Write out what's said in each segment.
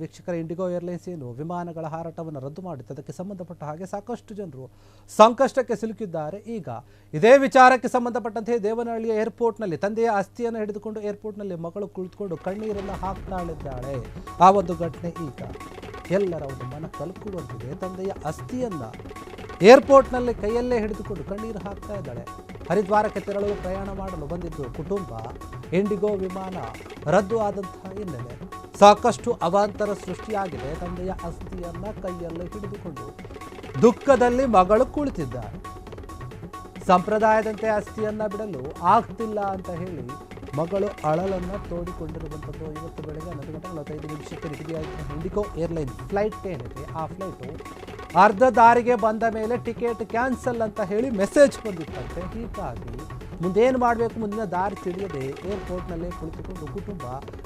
ವೀಕ್ಷಕರ IndiGo airlines ಏನು? ವಿಮಾನಗಳ ಹಾರಾಟವನ್ನು ರದ್ದು ಮಾಡಿತ್ತು. ಅದಕ್ಕೆ ಸಂಬಂಧಪಟ್ಟ ಹಾಗೆ ಸಾಕಷ್ಟು ಜನರು ಸಂಕಷ್ಟಕ್ಕೆ ಸಿಲುಕಿದ್ದಾರೆ. ಈಗ ಇದೇ ವಿಚಾರಕ್ಕೆ ಸಂಬಂಧಪಟ್ಟಂತೆ ದೇವನಹಳ್ಳಿಯ ಏರ್ಪೋರ್ಟ್ನಲ್ಲಿ ತಂದೆಯ ಅಸ್ಥಿಯನ್ನು ಹಿಡಿದುಕೊಂಡು ಏರ್ಪೋರ್ಟ್ನಲ್ಲಿ ಮಗಳು ಕುಳಿತುಕೊಂಡು ಕಣ್ಣೀರನ್ನು ಹಾಕ್ತಾಳಿದ್ದಾಳೆ. ಆ ಒಂದು ಘಟನೆ ಈಗ ಎಲ್ಲರ ಒಂದು ಮನ ಕಲ್ಕುವಂತಿದೆ. ತಂದೆಯ ಅಸ್ಥಿಯನ್ನು ಏರ್ಪೋರ್ಟ್ನಲ್ಲಿ ಕೈಯಲ್ಲೇ ಹಿಡಿದುಕೊಂಡು ಕಣ್ಣೀರು ಹಾಕ್ತಾ ಇದ್ದಾಳೆ. ಹರಿದ್ವಾರಕ್ಕೆ ತೆರಳಲು ಪ್ರಯಾಣ ಮಾಡಲು ಬಂದಿದ್ದು ಕುಟುಂಬ. ಇಂಡಿಗೋ ವಿಮಾನ ರದ್ದು ಆದಂತಹ ಹಿನ್ನೆಲೆ. ಸಾಕಷ್ಟು ಅವಾಂತರ ಸೃಷ್ಟಿಯಾಗಿದೆ. ತಂದೆಯ ಅಸ್ಥಿಯನ್ನ ಕೈಯಲ್ಲಿ ಹಿಡಿದುಕೊಂಡು ದುಃಖದಲ್ಲಿ ಮಗಳು ಕುಳಿತಿದ್ದಾರೆ ಸಂಪ್ರದಾಯದಂತೆ ಅಸ್ಥಿಯನ್ನ ಬಿಡಲು ಆಗ್ತಿಲ್ಲ ಅಂತ ಹೇಳಿ ಮಗಳು ಅಳಲನ್ನ ತೋಡಿಕೊಂಡಿರುವಂಥದ್ದು ಇವತ್ತು ಬೆಳಗ್ಗೆ ಹನ್ನೊಂದು ಗಂಟೆ ನಲವತ್ತೈದು ನಿಮಿಷಕ್ಕೆ ನಿಗದಿಯಾದ ಇಂಡಿಗೋ ಏರ್ಲೈನ್ ಫ್ಲೈಟ್ ಏನಿದೆ ಆ ಫ್ಲೈಟು ಅರ್ಧ ದಾರಿಗೆ ಬಂದ ಮೇಲೆ ಟಿಕೆಟ್ ಕ್ಯಾನ್ಸಲ್ ಅಂತ ಹೇಳಿ ಮೆಸೇಜ್ ಬಂದಿತ್ತಂತೆ. ಹೀಗಾಗಿ ಮುಂದೇನು ಮಾಡಬೇಕು ಮುಂದಿನ ದಾರಿ ತಿಳಿಯದೆ ಏರ್ಪೋರ್ಟ್ನಲ್ಲೇ ಕುಳಿತುಕೊಂಡು ಕುಟುಂಬ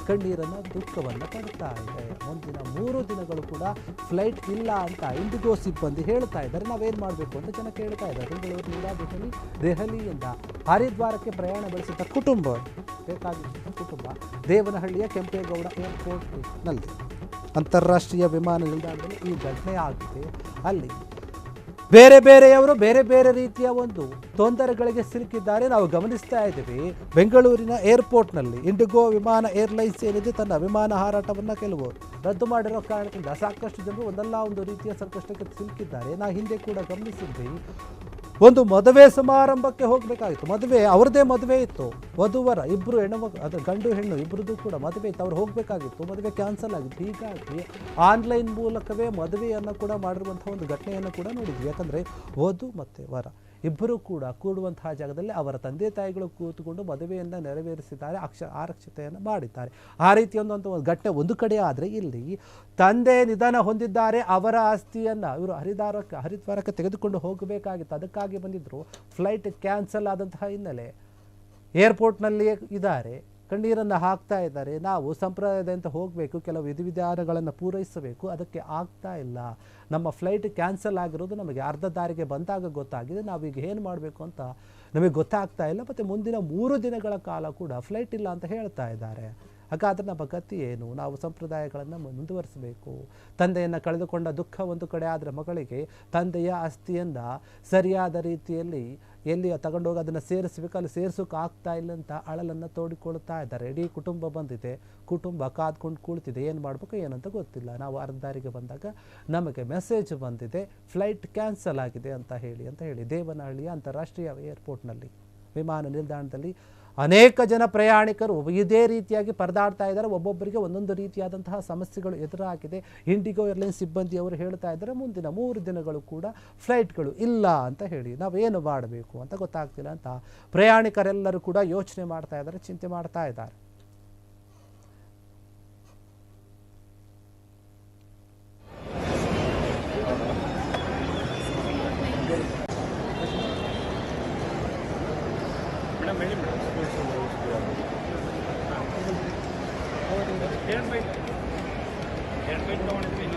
ಕಣ್ಣೀರನ್ನು ದುಃಖವನ್ನು ಪಡ್ತಾ ಇದೆ. ಮುಂದಿನ ಮೂರು ದಿನಗಳು ಕೂಡ ಫ್ಲೈಟ್ ಇಲ್ಲ ಅಂತ ಇಂಡಿಗೋ ಸಿಬ್ಬಂದಿ ಹೇಳ್ತಾ ಇದ್ದಾರೆ. ನಾವೇನು ಮಾಡಬೇಕು ಅಂತ ಜನ ಕೇಳ್ತಾ ಇದ್ದಾರೆ. ಬೆಂಗಳೂರಿನಿಂದ ದೆಹಲಿ, ದೆಹಲಿಯಿಂದ ಹರಿದ್ವಾರಕ್ಕೆ ಪ್ರಯಾಣ ಬೆಳೆಸಿದ್ದ ಕುಟುಂಬ ಬೇಕಾಗಿದ್ದ ಕುಟುಂಬ ದೇವನಹಳ್ಳಿಯ ಕೆಂಪೇಗೌಡ ಏರ್ಪೋರ್ಟ್ನಲ್ಲಿ ಅಂತಾರಾಷ್ಟ್ರೀಯ ವಿಮಾನ ನಿಲ್ದಾಣದಲ್ಲಿ ಈ ಘಟನೆ ಆಗಿದೆ. ಅಲ್ಲಿ ಬೇರೆ ಬೇರೆಯವರು ಬೇರೆ ಬೇರೆ ರೀತಿಯ ಒಂದು ತೊಂದರೆಗಳಿಗೆ ಸಿಲುಕಿದ್ದಾರೆ. ನಾವು ಗಮನಿಸ್ತಾ ಇದ್ದೀವಿ. ಬೆಂಗಳೂರಿನ ಏರ್ಪೋರ್ಟ್ನಲ್ಲಿ ಇಂಡಿಗೋ ವಿಮಾನ ಏರ್ಲೈನ್ಸ್ ಏನಿದೆ ತನ್ನ ವಿಮಾನ ಹಾರಾಟವನ್ನು ಕೆಲವು ರದ್ದು ಮಾಡಿರೋ ಕಾರಣದಿಂದ ಸಾಕಷ್ಟು ಜನರು ಒಂದಲ್ಲ ಒಂದು ರೀತಿಯ ಸಂಕಷ್ಟಕ್ಕೆ ಸಿಲುಕಿದ್ದಾರೆ. ನಾ ಹಿಂದೆ ಕೂಡ ಗಮನಿಸಿದ್ವಿ ಒಂದು ಮದುವೆ ಸಮಾರಂಭಕ್ಕೆ ಹೋಗಬೇಕಾಗಿತ್ತು. ಮದುವೆ, ಅವ್ರದ್ದೇ ಮದುವೆ ಇತ್ತು. ವಧುವರ ಇಬ್ಬರು ಹೆಣ್ಣು ಅದು ಗಂಡು ಹೆಣ್ಣು ಇಬ್ಬರದ್ದು ಕೂಡ ಮದುವೆ ಇತ್ತು. ಅವ್ರು ಹೋಗಬೇಕಾಗಿತ್ತು. ಮದುವೆ ಕ್ಯಾನ್ಸಲ್ ಆಗಿತ್ತು. ಹೀಗಾಗಿ ಆನ್ಲೈನ್ ಮೂಲಕವೇ ಮದುವೆಯನ್ನು ಕೂಡ ಮಾಡಿರುವಂಥ ಒಂದು ಘಟನೆಯನ್ನು ಕೂಡ ನೋಡಿದ್ವಿ. ಯಾಕಂದರೆ ವಧು ಮತ್ತು ವರ. ಇಬ್ಬರು ಕೂಡ ಕೂಡುವಂತಹ ಜಾಗದಲ್ಲಿ ಅವರ ತಂದೆ ತಾಯಿಗಳು ಕೂತುಕೊಂಡು ಮದುವೆಯನ್ನು ನೆರವೇರಿಸಿದ್ದಾರೆ, ಅಕ್ಷ, ಆರಕ್ಷತೆಯನ್ನು ಮಾಡಿದ್ದಾರೆ. ಆ ರೀತಿ ಒಂದು ಒಂದು ಘಟನೆ ಒಂದು ಕಡೆ ಆದರೆ ಇಲ್ಲಿ ತಂದೆ ನಿಧನ ಹೊಂದಿದ್ದಾರೆ, ಅವರ ಆಸ್ತಿಯನ್ನು ಇವರು ಹರಿದಾರಕ್ಕೆ ಹರಿದ್ವಾರಕ್ಕೆ ತೆಗೆದುಕೊಂಡು ಹೋಗಬೇಕಾಗಿತ್ತು. ಅದಕ್ಕಾಗಿ ಬಂದಿದ್ದರು ಫ್ಲೈಟ್ ಕ್ಯಾನ್ಸಲ್ ಆದಂತಹ ಹಿನ್ನೆಲೆ ಏರ್ಪೋರ್ಟ್ನಲ್ಲಿಯೇ ಇದ್ದಾರೆ. ಕಣ್ಣೀರನ್ನು ಹಾಕ್ತಾ ಇದ್ದಾರೆ. ನಾವು ಸಂಪ್ರದಾಯದಂತೆ ಹೋಗಬೇಕು, ಕೆಲವು ವಿಧಿವಿಧಾನಗಳನ್ನು ಪೂರೈಸಬೇಕು, ಅದಕ್ಕೆ ಆಗ್ತಾ ಇಲ್ಲ. ನಮ್ಮ ಫ್ಲೈಟ್ ಕ್ಯಾನ್ಸಲ್ ಆಗಿರೋದು ನಮಗೆ ಅರ್ಧ ದಾರಿಗೆ ಬಂದಾಗ ಗೊತ್ತಾಗಿದೆ. ನಾವು ಈಗ ಏನು ಮಾಡಬೇಕು ಅಂತ ನಮಗೆ ಗೊತ್ತಾಗ್ತಾ ಇಲ್ಲ. ಮತ್ತು ಮುಂದಿನ ಮೂರು ದಿನಗಳ ಕಾಲ ಕೂಡ ಫ್ಲೈಟ್ ಇಲ್ಲ ಅಂತ ಹೇಳ್ತಾ ಇದ್ದಾರೆ. ಹಾಗಾದ್ರೆ ನಮ್ಮ ಗತಿ ಏನು? ನಾವು ಸಂಪ್ರದಾಯಗಳನ್ನು ಮುಂದುವರಿಸಬೇಕು. ತಂದೆಯನ್ನು ಕಳೆದುಕೊಂಡ ದುಃಖ ಒಂದು ಕಡೆ, ಆದರೆ ಮಗಳಿಗೆ ತಂದೆಯ ಅಸ್ಥಿಯನ್ನು ಸರಿಯಾದ ರೀತಿಯಲ್ಲಿ ಎಲ್ಲಿ ತಗೊಂಡೋಗಿ ಅದನ್ನು ಸೇರಿಸಬೇಕು, ಅಲ್ಲಿ ಸೇರಿಸೋಕೆ ಆಗ್ತಾ ಇಲ್ಲ ಅಂತ ಅಳಲನ್ನು ತೋಡಿಕೊಳ್ತಾ ಇದ್ದಾರೆ. ಇಡೀ ಕುಟುಂಬ ಬಂದಿದೆ. ಕುಟುಂಬ ಕಾದ್ಕೊಂಡು ಕುಳಿತಿದೆ. ಏನು ಮಾಡಬೇಕು, ಏನಂತ ಗೊತ್ತಿಲ್ಲ. ನಾವು ಅರ್ಧಾರಿಗೆ ಬಂದಾಗ ನಮಗೆ ಮೆಸೇಜ್ ಬಂದಿದೆ, ಫ್ಲೈಟ್ ಕ್ಯಾನ್ಸಲ್ ಆಗಿದೆ ಅಂತ ಹೇಳಿ ಅಂತ ಹೇಳಿ. ದೇವನಹಳ್ಳಿಯ ಅಂತಾರಾಷ್ಟ್ರೀಯ ಏರ್ಪೋರ್ಟ್ನಲ್ಲಿ ವಿಮಾನ ನಿಲ್ದಾಣದಲ್ಲಿ ಅನೇಕ ಜನ ಪ್ರಯಾಣಿಕರು ಇದೇ ರೀತಿಯಾಗಿ ಪರದಾಡ್ತಾ ಇದ್ದಾರೆ. ಒಬ್ಬೊಬ್ಬರಿಗೆ ಒಂದೊಂದು ರೀತಿಯಾದಂತಹ ಸಮಸ್ಯೆಗಳು ಎದುರಾಗಿದೆ. ಇಂಡಿಗೋ ಏರ್ಲೈನ್ಸ್ ಸಿಬ್ಬಂದಿಯವರು ಹೇಳ್ತಾ ಇದ್ದಾರೆ, ಮುಂದಿನ ಮೂರು ದಿನಗಳು ಕೂಡ ಫ್ಲೈಟ್ಗಳು ಇಲ್ಲ ಅಂತ ಹೇಳಿ. ನಾವೇನು ಮಾಡಬೇಕು ಅಂತ ಗೊತ್ತಾಗ್ತಿಲ್ಲ ಅಂತ ಪ್ರಯಾಣಿಕರೆಲ್ಲರೂ ಕೂಡ ಯೋಚನೆ ಮಾಡ್ತಾ ಇದ್ದಾರೆ, ಚಿಂತೆ ಮಾಡ್ತಾ ಇದ್ದಾರೆ. are many middle schools in Rosebery. Standby. Standby town is oh, in.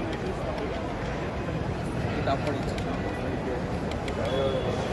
It.